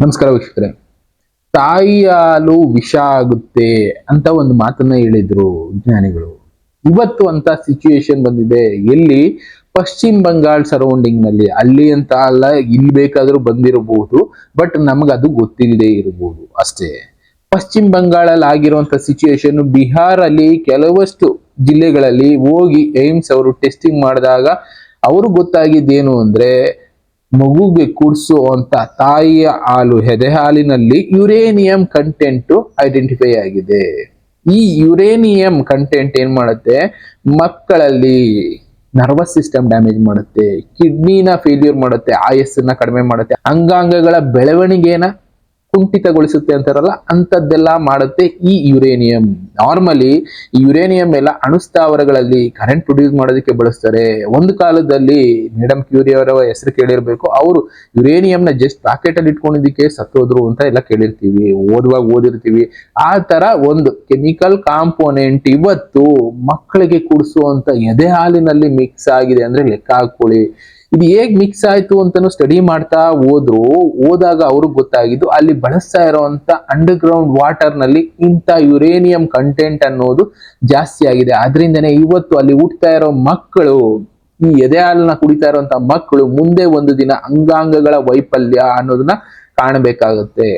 ನಮಸ್ಕಾರ ವೀಕ್ಷಕರೇ. ತಾಯಿ ಹಾಲು ವಿಷ ಆಗುತ್ತೆ ಅಂತ ಒಂದು ಮಾತನ್ನ ಹೇಳಿದ್ರು ವಿಜ್ಞಾನಿಗಳು. ಇವತ್ತು ಅಂತ ಸಿಚುಯೇಷನ್ ಬಂದಿದೆ. ಎಲ್ಲಿ? ಪಶ್ಚಿಮ ಬಂಗಾಳ ಸರೌಂಡಿಂಗ್ನಲ್ಲಿ. ಅಲ್ಲಿ ಅಂತ ಅಲ್ಲ, ಇಲ್ಲಿ ಬೇಕಾದ್ರೂ ಬಂದಿರಬಹುದು ಬಟ್ ನಮ್ಗೆ ಅದು ಗೊತ್ತಿಲ್ಲದೆ ಇರಬಹುದು ಅಷ್ಟೇ. ಪಶ್ಚಿಮ ಬಂಗಾಳಲ್ಲಿ ಆಗಿರುವಂತ ಸಿಚುಯೇಷನ್ ಬಿಹಾರ್ ಅಲ್ಲಿ ಕೆಲವಷ್ಟು ಜಿಲ್ಲೆಗಳಲ್ಲಿ ಹೋಗಿ ಏಮ್ಸ್ ಅವರು ಟೆಸ್ಟಿಂಗ್ ಮಾಡಿದಾಗ, ಅವರು ಗೊತ್ತಾಗಿದ್ದೇನು ಅಂದ್ರೆ ಮಗುಗೆ ಕುಡಿಸುವಂತ ತಾಯಿಯ ಹಾಲು ಹೆದೆ ಹಾಲಿನಲ್ಲಿ ಯುರೇನಿಯಂ ಕಂಟೆಂಟ್ ಐಡೆಂಟಿಫೈ ಆಗಿದೆ. ಈ ಯುರೇನಿಯಂ ಕಂಟೆಂಟ್ ಏನ್ ಮಾಡುತ್ತೆ? ಮಕ್ಕಳಲ್ಲಿ ನರ್ವಸ್ ಸಿಸ್ಟಮ್ ಡ್ಯಾಮೇಜ್ ಮಾಡುತ್ತೆ, ಕಿಡ್ನಿನ ಫೇಲ್ಯೂರ್ ಮಾಡುತ್ತೆ, ಆಯಸ್ಸನ್ನ ಕಡಿಮೆ ಮಾಡುತ್ತೆ, ಅಂಗಾಂಗಗಳ ಬೆಳವಣಿಗೆನ ಕುಂಠಿತಗೊಳಿಸುತ್ತೆ ಅಂತಾರಲ್ಲ, ಅಂಥದ್ದೆಲ್ಲ ಮಾಡುತ್ತೆ ಈ ಯುರೇನಿಯಂ. ನಾರ್ಮಲಿ ಈ ಯುರೇನಿಯಂ ಎಲ್ಲ ಅಣುಸ್ಥಾವರಗಳಲ್ಲಿ ಕರೆಂಟ್ ಪ್ರೊಡ್ಯೂಸ್ ಮಾಡೋದಕ್ಕೆ ಬಳಸ್ತಾರೆ. ಒಂದು ಕಾಲದಲ್ಲಿ ಮೇಡಮ್ ಕ್ಯೂರಿ ಅವರ ಹೆಸರು ಕೇಳಿರ್ಬೇಕು, ಅವರು ಯುರೇನಿಯಂನ ಜಸ್ಟ್ ಪ್ಯಾಕೆಟ್ ಅಲ್ಲಿ ಇಟ್ಕೊಂಡಿದ್ದಕ್ಕೆ ಸತ್ತೋದ್ರು ಅಂತ ಎಲ್ಲ ಕೇಳಿರ್ತೀವಿ, ಓದುವಾಗ ಓದಿರ್ತೀವಿ. ಆ ತರ ಒಂದು ಕೆಮಿಕಲ್ ಕಾಂಪೋನೆಂಟ್ ಇವತ್ತು ಮಕ್ಕಳಿಗೆ ಕುಡಿಸುವಂತ ಎದೆ ಹಾಲಿನಲ್ಲಿ ಮಿಕ್ಸ್ ಆಗಿದೆ ಅಂದ್ರೆ ಲೆಕ್ಕ ಹಾಕೊಳ್ಳಿ ಇದು ಹೇಗ್ ಮಿಕ್ಸ್ ಆಯ್ತು ಅಂತಾನು ಸ್ಟಡಿ ಮಾಡ್ತಾ ಹೋದ್ರು, ಹೋದಾಗ ಅವ್ರಿಗೆ ಗೊತ್ತಾಗಿದ್ದು ಅಲ್ಲಿ ಬಳಸ್ತಾ ಇರುವಂತ ಅಂಡರ್ ಗ್ರೌಂಡ್ ವಾಟರ್ನಲ್ಲಿ ಇಂಥ ಯುರೇನಿಯಂ ಕಂಟೆಂಟ್ ಅನ್ನೋದು ಜಾಸ್ತಿ ಆಗಿದೆ. ಅದರಿಂದನೇ ಇವತ್ತು ಅಲ್ಲಿ ಹುಟ್ತಾ ಇರೋ ಮಕ್ಕಳು, ಈ ಎದೆ ಹಾಲನ್ನ ಕುಡಿತಾ ಇರುವಂತ ಮಕ್ಕಳು ಮುಂದೆ ಒಂದು ದಿನ ಅಂಗಾಂಗಗಳ ವೈಫಲ್ಯ ಅನ್ನೋದನ್ನ ಕಾಣಬೇಕಾಗುತ್ತೆ.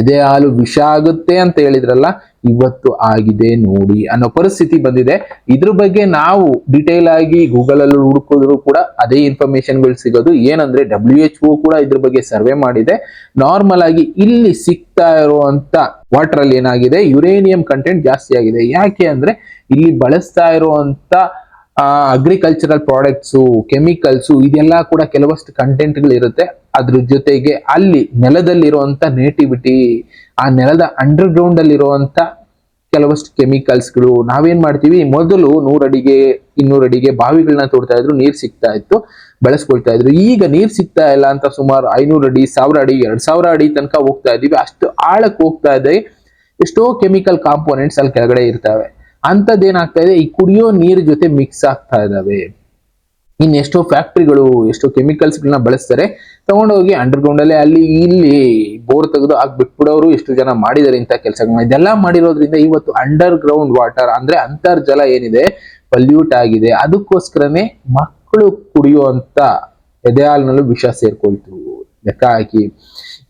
ಎದೆ ಹಾಲು ವಿಷ ಆಗುತ್ತೆ ಅಂತ ಹೇಳಿದ್ರಲ್ಲ, ಇವತ್ತು ಆಗಿದೆ ನೋಡಿ ಅನ್ನೋ ಪರಿಸ್ಥಿತಿ ಬಂದಿದೆ. ಇದ್ರ ಬಗ್ಗೆ ನಾವು ಡಿಟೇಲ್ ಆಗಿ ಗೂಗಲ್ ಅಲ್ಲಿ ಹುಡುಕಿದ್ರು ಕೂಡ ಅದೇ ಇನ್ಫಾರ್ಮೇಶನ್ಗಳು ಸಿಗೋದು. ಏನಂದ್ರೆ ಡಬ್ಲ್ಯೂ ಎಚ್ ಒ ಕೂಡ ಇದ್ರ ಬಗ್ಗೆ ಸರ್ವೆ ಮಾಡಿದೆ. ನಾರ್ಮಲ್ ಆಗಿ ಇಲ್ಲಿ ಸಿಗ್ತಾ ಇರುವಂತ ವಾಟರ್ ಅಲ್ಲಿ ಏನಾಗಿದೆ? ಯುರೇನಿಯಂ ಕಂಟೆಂಟ್ ಜಾಸ್ತಿ ಆಗಿದೆ. ಯಾಕೆ ಅಂದ್ರೆ ಇಲ್ಲಿ ಬಳಸ್ತಾ ಇರುವಂತ ಅಗ್ರಿಕಲ್ಚರಲ್ ಪ್ರಾಡಕ್ಟ್ಸು ಕೆಮಿಕಲ್ಸು ಇದೆಲ್ಲ ಕೂಡ ಕೆಲವಷ್ಟು ಕಂಟೆಂಟ್ಗಳಿರುತ್ತೆ ಅದ್ರ ಜೊತೆಗೆ ಅಲ್ಲಿ ನೆಲದಲ್ಲಿರುವಂತ ನೇಟಿವಿಟಿ ಆ ನೆಲದ ಅಂಡರ್ ಗ್ರೌಂಡ್ ಅಲ್ಲಿ ಇರುವಂತ ಕೆಲವಷ್ಟು ಕೆಮಿಕಲ್ಸ್ಗಳು ನಾವೇನ್ ಮಾಡ್ತೀವಿ? ಮೊದಲು ನೂರಡಿಗೆ, ಇನ್ನೂರಡಿಗೆ ಬಾವಿಗಳನ್ನ ತೋಡ್ತಾ ಇದ್ರು, ನೀರ್ ಸಿಗ್ತಾ ಇತ್ತು, ಬಳಸ್ಕೊಳ್ತಾ ಇದ್ರು. ಈಗ ನೀರ್ ಸಿಗ್ತಾ ಇಲ್ಲ ಅಂತ ಸುಮಾರು ಐನೂರು ಅಡಿ ಸಾವಿರ ಅಡಿ ಎರಡ್ ಸಾವಿರ ಅಡಿ ತನಕ ಹೋಗ್ತಾ ಇದೀವಿ. ಅಷ್ಟು ಆಳಕ್ಕೆ ಹೋಗ್ತಾ ಇದೆ. ಎಷ್ಟೋ ಕೆಮಿಕಲ್ ಕಾಂಪೋನೆಂಟ್ಸ್ ಅಲ್ಲಿ ಕೆಳಗಡೆ ಇರ್ತವೆ. ಅಂತದ್ದೇನಾಗ್ತಾ ಇದೆ, ಈ ಕುಡಿಯೋ ನೀರ್ ಜೊತೆ ಮಿಕ್ಸ್ ಆಗ್ತಾ ಇದಾವೆ. ಇನ್ನೆಷ್ಟೋ ಫ್ಯಾಕ್ಟ್ರಿಗಳು ಎಷ್ಟೋ ಕೆಮಿಕಲ್ಸ್ ಗಳನ್ನ ಬಳಸ್ತಾರೆ. ತಗೊಂಡೋಗಿ ಅಂಡರ್ಗ್ರೌಂಡ್ ಅಲ್ಲೇ, ಅಲ್ಲಿ ಇಲ್ಲಿ ಬೋರ್ ತೆಗೆದು ಆಗಿ ಬಿಟ್ಬಿಡೋರು ಎಷ್ಟು ಜನ ಮಾಡಿದ್ದಾರೆ ಇಂಥ ಕೆಲಸಗಳನ್ನ ಇದೆಲ್ಲ ಮಾಡಿರೋದ್ರಿಂದ ಇವತ್ತು ಅಂಡರ್ ಗ್ರೌಂಡ್ ವಾಟರ್ ಅಂದ್ರೆ ಅಂತರ್ಜಲ ಏನಿದೆ ಪಲ್ಯೂಟ್ ಆಗಿದೆ. ಅದಕ್ಕೋಸ್ಕರನೇ ಮಕ್ಕಳು ಕುಡಿಯುವಂತ ಎದೆ ಹಾಲಿನಲ್ಲೂ ವಿಷ ಸೇರ್ಕೊಳ್ತು. ಲೆಕ್ಕ ಹಾಕಿ.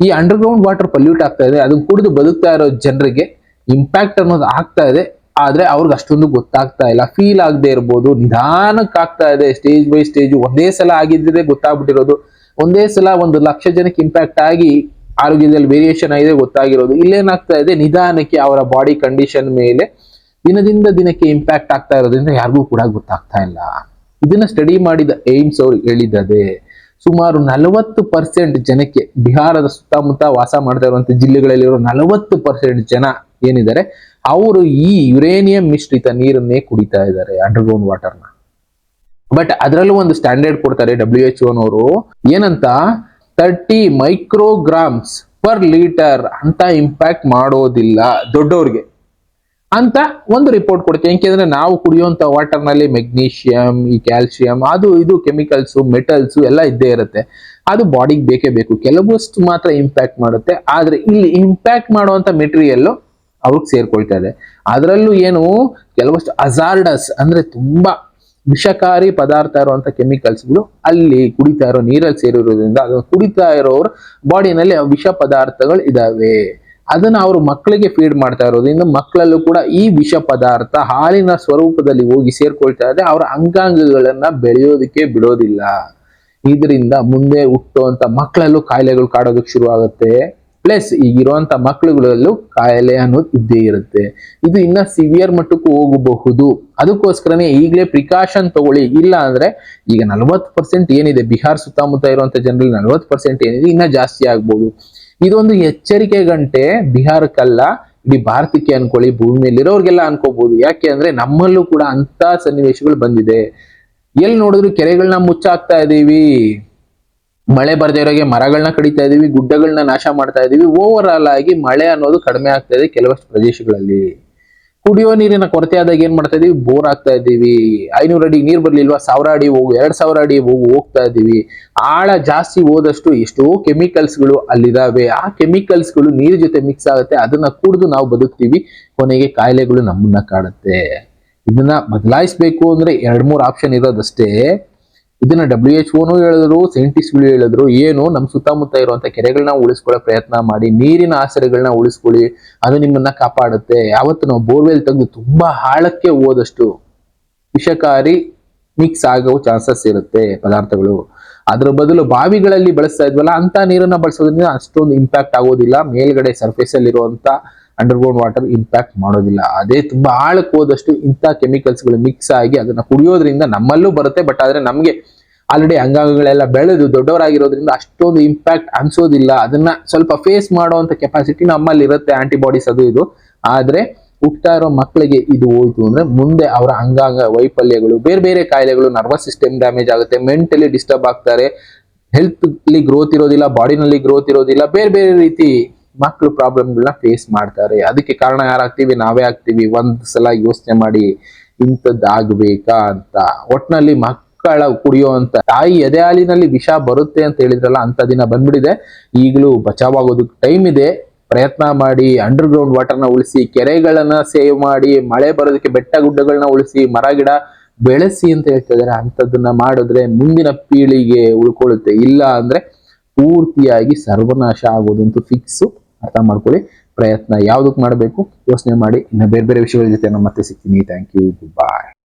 ಈ ಅಂಡರ್ ಗ್ರೌಂಡ್ ವಾಟರ್ ಪಲ್ಯೂಟ್ ಆಗ್ತಾ ಇದೆ, ಅದನ್ನ ಕುಡಿದು ಬದುಕ್ತಾ ಇರೋ ಜನರಿಗೆ ಇಂಪ್ಯಾಕ್ಟ್ ಅನ್ನೋದು ಆಗ್ತಾ ಇದೆ. ಆದ್ರೆ ಅವ್ರಿಗೆ ಅಷ್ಟೊಂದು ಗೊತ್ತಾಗ್ತಾ ಇಲ್ಲ. ಫೀಲ್ ಆಗದೆ ಇರ್ಬೋದು ನಿಧಾನಕ್ಕೆ ಆಗ್ತಾ ಇದೆ ಸ್ಟೇಜ್ ಬೈ ಸ್ಟೇಜ್ ಒಂದೇ ಸಲ ಆಗಿದ್ರೆ ಗೊತ್ತಾಗ್ಬಿಟ್ಟಿರೋದು. ಒಂದೇ ಸಲ ಒಂದು ಲಕ್ಷ ಜನಕ್ಕೆ ಇಂಪ್ಯಾಕ್ಟ್ ಆಗಿ ಆರೋಗ್ಯದಲ್ಲಿ ವೇರಿಯೇಷನ್ ಆಗಿದೆ ಗೊತ್ತಾಗಿರೋದು. ಇಲ್ಲೇನಾಗ್ತಾ ಇದೆ, ನಿಧಾನಕ್ಕೆ ಅವರ ಬಾಡಿ ಕಂಡೀಷನ್ ಮೇಲೆ ದಿನದಿಂದ ದಿನಕ್ಕೆ ಇಂಪ್ಯಾಕ್ಟ್ ಆಗ್ತಾ ಇರೋದ್ರಿಂದ ಯಾರಿಗೂ ಕೂಡ ಗೊತ್ತಾಗ್ತಾ ಇಲ್ಲ. ಇದನ್ನ ಸ್ಟಡಿ ಮಾಡಿದ ಏಮ್ಸ್ ಅವರು ಹೇಳಿದ್ದದೆ ಸುಮಾರು ನಲವತ್ತು ಪರ್ಸೆಂಟ್ ಜನಕ್ಕೆ ಬಿಹಾರದ ಸುತ್ತಮುತ್ತ ವಾಸ ಮಾಡ್ತಾ ಇರುವಂತ ಜಿಲ್ಲೆಗಳಲ್ಲಿರೋ ನಲವತ್ತು ಪರ್ಸೆಂಟ್ ಜನ ಏನಿದ್ದಾರೆ ಅವರು ಈ ಯುರೇನಿಯಂ ಮಿಶ್ರಿತ ನೀರನ್ನೇ ಕುಡಿತಾ ಇದ್ದಾರೆ ಅಂಡರ್ಗ್ರೌಂಡ್ ವಾಟರ್ನ ಬಟ್ ಅದರಲ್ಲೂ ಒಂದು ಸ್ಟ್ಯಾಂಡರ್ಡ್ ಕೊಡ್ತಾರೆ ಡಬ್ಲ್ಯೂ ಎಚ್ ಓನವರು ಏನಂತ? ತರ್ಟಿ ಮೈಕ್ರೋಗ್ರಾಮ್ಸ್ ಪರ್ ಲೀಟರ್ ಅಂತ ಇಂಪ್ಯಾಕ್ಟ್ ಮಾಡೋದಿಲ್ಲ ದೊಡ್ಡವ್ರಿಗೆ. ಅಂತ ಒಂದು ರಿಪೋರ್ಟ್ ಕೊಡುತ್ತೆ. ಯಾಕೆಂದ್ರೆ ನಾವು ಕುಡಿಯುವಂತ ವಾಟರ್ನಲ್ಲಿ ಮೆಗ್ನೀಷಿಯಂ ಈ ಕ್ಯಾಲ್ಸಿಯಂ ಅದು ಇದು ಕೆಮಿಕಲ್ಸ್ ಮೆಟಲ್ಸ್ ಎಲ್ಲ ಇದ್ದೇ ಇರುತ್ತೆ. ಅದು ಬಾಡಿಗೆ ಬೇಕೇ ಬೇಕು. ಕೆಲವಷ್ಟು ಮಾತ್ರ ಇಂಪ್ಯಾಕ್ಟ್ ಮಾಡುತ್ತೆ. ಆದ್ರೆ ಇಲ್ಲಿ ಇಂಪ್ಯಾಕ್ಟ್ ಮಾಡುವಂತ ಮೆಟೀರಿಯಲ್ ಅವ್ರಿಗೆ ಸೇರ್ಕೊಳ್ತಾ ಇದೆ. ಅದರಲ್ಲೂ ಏನು, ಕೆಲವಷ್ಟು ಅಜಾರ್ಡಸ್ ಅಂದ್ರೆ ತುಂಬಾ ವಿಷಕಾರಿ ಪದಾರ್ಥ ಇರುವಂತ ಕೆಮಿಕಲ್ಸ್ಗಳು ಅಲ್ಲಿ ಕುಡಿತಾ ಇರೋ, ನೀರಲ್ಲಿ ಸೇರಿರೋದ್ರಿಂದ ಅದನ್ನು ಕುಡಿತಾ ಇರೋರು ಬಾಡಿನಲ್ಲಿ ವಿಷ ಪದಾರ್ಥಗಳು ಇದಾವೆ. ಅದನ್ನ ಅವರು ಮಕ್ಕಳಿಗೆ ಫೀಡ್ ಮಾಡ್ತಾ ಇರೋದ್ರಿಂದ ಮಕ್ಕಳಲ್ಲೂ ಕೂಡ ಈ ವಿಷ ಪದಾರ್ಥ ಹಾಲಿನ ಸ್ವರೂಪದಲ್ಲಿ ಹೋಗಿ ಸೇರ್ಕೊಳ್ತಾ ಇದೆ. ಅವರ ಅಂಗಾಂಗಗಳನ್ನ ಬೆಳೆಯೋದಕ್ಕೆ ಬಿಡೋದಿಲ್ಲ. ಇದರಿಂದ ಮುಂದೆ ಹುಟ್ಟುವಂತ ಮಕ್ಕಳಲ್ಲೂ ಕಾಯಿಲೆಗಳು ಕಾಡೋದಕ್ಕೆ ಶುರು ಆಗುತ್ತೆ ಪ್ಲಸ್ ಈಗಿರುವಂತ ಮಕ್ಕಳುಗಳಲ್ಲೂ ಕಾಯಿಲೆ ಅನ್ನೋದು ಇದ್ದೇ ಇರುತ್ತೆ. ಇದು ಇನ್ನ ಸಿವಿಯರ್ ಮಟ್ಟಕ್ಕೂ ಹೋಗಬಹುದು. ಅದಕ್ಕೋಸ್ಕರನೇ ಈಗಲೇ ಪ್ರಿಕಾಷನ್ ತಗೊಳ್ಳಿ. ಇಲ್ಲ ಅಂದ್ರೆ ಈಗ ನಲವತ್ತು ಪರ್ಸೆಂಟ್ ಏನಿದೆ, ಬಿಹಾರ್ ಸುತ್ತಮುತ್ತ ಇರುವಂತ ಜನರಲ್ಲಿ ನಲವತ್ತು ಪರ್ಸೆಂಟ್ ಏನಿದೆ, ಇನ್ನ ಜಾಸ್ತಿ ಆಗ್ಬೋದು. ಇದೊಂದು ಎಚ್ಚರಿಕೆ ಗಂಟೆ ಬಿಹಾರಕ್ಕಲ್ಲ. ಇಡೀ ಭಾರತಕ್ಕೆ ಅನ್ಕೊಳ್ಳಿ ಭೂಮಿಯಲ್ಲಿ ಇರೋರ್ಗೆಲ್ಲ ಅನ್ಕೋಬಹುದು ಯಾಕೆ ಅಂದ್ರೆ ನಮ್ಮಲ್ಲೂ ಕೂಡ ಅಂತ ಸನ್ನಿವೇಶಗಳು ಬಂದಿದೆ. ಎಲ್ಲಿ ನೋಡಿದ್ರು ಕೆರೆಗಳನ್ನ ಮುಚ್ಚಾಕ್ತಾ ಇದೀವಿ. ಮಳೆ ಬರದೇ ಇರೋಗೆ ಮರಗಳನ್ನ ಕಡಿತಾ ಇದೀವಿ ಗುಡ್ಡಗಳನ್ನ ನಾಶ ಮಾಡ್ತಾ ಇದೀವಿ ಓವರ್ ಆಲ್ ಆಗಿ ಮಳೆ ಅನ್ನೋದು ಕಡಿಮೆ ಆಗ್ತಾ ಇದೆ ಕೆಲವಷ್ಟು ಪ್ರದೇಶಗಳಲ್ಲಿ. ಕುಡಿಯೋ ನೀರಿನ ಕೊರತೆ ಆದಾಗ ಏನ್ ಮಾಡ್ತಾ ಇದೀವಿ? ಬೋರ್ ಆಗ್ತಾ ಇದೀವಿ. ಐನೂರು ಅಡಿ ನೀರ್ ಬರ್ಲಿಲ್ವಾ? ಸಾವಿರ ಅಡಿ ಹೋಗು, ಎರಡ್ ಸಾವಿರ ಅಡಿ ಹೋಗು, ಹೋಗ್ತಾ ಇದೀವಿ. ಆಳ ಜಾಸ್ತಿ ಹೋದಷ್ಟು ಎಷ್ಟೋ ಕೆಮಿಕಲ್ಸ್ಗಳು ಅಲ್ಲಿದಾವೆ. ಆ ಕೆಮಿಕಲ್ಸ್ಗಳು ನೀರ್ ಜೊತೆ ಮಿಕ್ಸ್ ಆಗುತ್ತೆ. ಅದನ್ನ ಕುಡಿದು ನಾವು ಬದುಕ್ತೀವಿ. ಕೊನೆಗೆ ಕಾಯಿಲೆಗಳು ನಮ್ಮನ್ನ ಕಾಡುತ್ತೆ. ಇದನ್ನ ಬದಲಾಯಿಸಬೇಕು ಅಂದ್ರೆ ಎರಡ್ ಮೂರ್ ಆಪ್ಷನ್ ಇರೋದಷ್ಟೇ. ಇದನ್ನ ಡಬ್ಲ್ಯೂ ಎಚ್ ಓನು ಹೇಳಿದ್ರು ಸೈಂಟಿಸ್ಟ್ಗಳು ಹೇಳಿದ್ರು, ಏನು ನಮ್ಮ ಸುತ್ತಮುತ್ತ ಇರುವಂತ ಕೆರೆಗಳನ್ನ ಉಳಿಸ್ಕೊಳ್ಳೋ ಪ್ರಯತ್ನ ಮಾಡಿ, ನೀರಿನ ಆಸರೆಗಳನ್ನ ಉಳಿಸ್ಕೊಳ್ಳಿ, ಅದು ನಿಮ್ಮನ್ನ ಕಾಪಾಡುತ್ತೆ. ಯಾವತ್ತು ನಾವು ಬೋರ್ವೆಲ್ ತೆಗೆದು ತುಂಬಾ ಆಳಕ್ಕೆ ಹೋದಷ್ಟು ವಿಷಕಾರಿ ಮಿಕ್ಸ್ ಆಗೋ ಚಾನ್ಸಸ್ ಇರುತ್ತೆ ಪದಾರ್ಥಗಳು. ಅದ್ರ ಬದಲು ಬಾವಿಗಳಲ್ಲಿ ಬಳಸ್ತಾ ಇದ್ವಲ್ಲ, ಅಂತ ನೀರನ್ನ ಬಳಸೋದ್ರಿಂದ ಅಷ್ಟೊಂದು ಇಂಪ್ಯಾಕ್ಟ್ ಆಗೋದಿಲ್ಲ. ಮೇಲ್ಗಡೆ ಸರ್ಫೇಸ್ ಅಲ್ಲಿ ಇರುವಂತ ಅಂಡರ್ಗ್ರೌಂಡ್ ವಾಟರ್ ಇಂಪ್ಯಾಕ್ಟ್ ಮಾಡೋದಿಲ್ಲ. ಅದೇ ತುಂಬಾ ಆಳಕ್ಕೆ ಹೋದಷ್ಟು ಇಂಥ ಕೆಮಿಕಲ್ಸ್ಗಳು ಮಿಕ್ಸ್ ಆಗಿ ಅದನ್ನ ಕುಡಿಯೋದ್ರಿಂದ ನಮ್ಮಲ್ಲೂ ಬರುತ್ತೆ. ಬಟ್ ಆದ್ರೆ ನಮ್ಗೆ ಆಲ್ರೆಡಿ ಅಂಗಾಂಗಗಳೆಲ್ಲ ಬೆಳೆದು ದೊಡ್ಡವರಾಗಿರೋದ್ರಿಂದ ಅಷ್ಟೊಂದು ಇಂಪ್ಯಾಕ್ಟ್ ಅನ್ಸೋದಿಲ್ಲ. ಅದನ್ನ ಸ್ವಲ್ಪ ಫೇಸ್ ಮಾಡುವಂತ ಕೆಪಾಸಿಟಿ ನಮ್ಮಲ್ಲಿ ಇರುತ್ತೆ ಆಂಟಿಬಾಡೀಸ್ ಅದು ಇದು. ಆದ್ರೆ ಹುಟ್ತಾ ಇರೋ ಮಕ್ಕಳಿಗೆ ಇದು ಹೋಯ್ತು ಅಂದ್ರೆ ಮುಂದೆ ಅವರ ಅಂಗಾಂಗ ವೈಫಲ್ಯಗಳು, ಬೇರೆ ಬೇರೆ ಕಾಯಿಲೆಗಳು ನರ್ವಸ್ ಸಿಸ್ಟಮ್ ಡ್ಯಾಮೇಜ್ ಆಗುತ್ತೆ ಮೆಂಟಲಿ ಡಿಸ್ಟರ್ಬ್ ಆಗ್ತಾರೆ ಹೆಲ್ತ್ ಗ್ರೋತ್ ಇರೋದಿಲ್ಲ ಬಾಡಿನಲ್ಲಿ ಗ್ರೋತ್ ಇರೋದಿಲ್ಲ, ಬೇರೆ ಬೇರೆ ರೀತಿ ಮಕ್ಕಳು ಪ್ರಾಬ್ಲಮ್ಗಳನ್ನ ಫೇಸ್ ಮಾಡ್ತಾರೆ. ಅದಕ್ಕೆ ಕಾರಣ ಯಾರಾಗ್ತೀವಿ? ನಾವೇ ಆಗ್ತೀವಿ. ಒಂದ್ ಸಲ ಯೋಚನೆ ಮಾಡಿ ಇಂಥದ್ದಾಗಬೇಕಾ ಅಂತ. ಒಟ್ನಲ್ಲಿ ಮಕ್ಕಳ ಕುಡಿಯುವಂತ ತಾಯಿ ಎದೆ ಹಾಲಿನಲ್ಲಿ ವಿಷ ಬರುತ್ತೆ ಅಂತ ಹೇಳಿದ್ರಲ್ಲ ಅಂತ ದಿನ ಬಂದ್ಬಿಟ್ಟಿದೆ. ಈಗಲೂ ಬಚಾವಾಗೋದಕ್ಕೆ ಟೈಮ್ ಇದೆ. ಪ್ರಯತ್ನ ಮಾಡಿ ಅಂಡರ್ ಗ್ರೌಂಡ್ ವಾಟರ್ನ ಉಳಿಸಿ, ಕೆರೆಗಳನ್ನ ಸೇವ್ ಮಾಡಿ, ಮಳೆ ಬರೋದಕ್ಕೆ ಬೆಟ್ಟ ಗುಡ್ಡಗಳನ್ನ ಉಳಿಸಿ, ಮರ, ಗಿಡ ಬೆಳೆಸಿ ಅಂತ ಹೇಳ್ತಾ ಅಂಥದ್ದನ್ನ ಮಾಡಿದ್ರೆ ಮುಂದಿನ ಪೀಳಿಗೆ ಉಳ್ಕೊಳ್ಳುತ್ತೆ. ಇಲ್ಲ ಅಂದ್ರೆ ಪೂರ್ತಿಯಾಗಿ ಸರ್ವನಾಶ ಆಗೋದಂತೂ ಫಿಕ್ಸು ಅರ್ಥ ಮಾಡ್ಕೊಳ್ಳಿ. ಪ್ರಯತ್ನ ಯಾವುದಕ್ಕೆ ಮಾಡಬೇಕು? ಯೋಚನೆ ಮಾಡಿ. ಇನ್ನು ಬೇರೆ ಬೇರೆ ವಿಷಯಗಳ ಜೊತೆ ನಾನು ಮತ್ತೆ ಸಿಗ್ತೀನಿ. Thank you good bye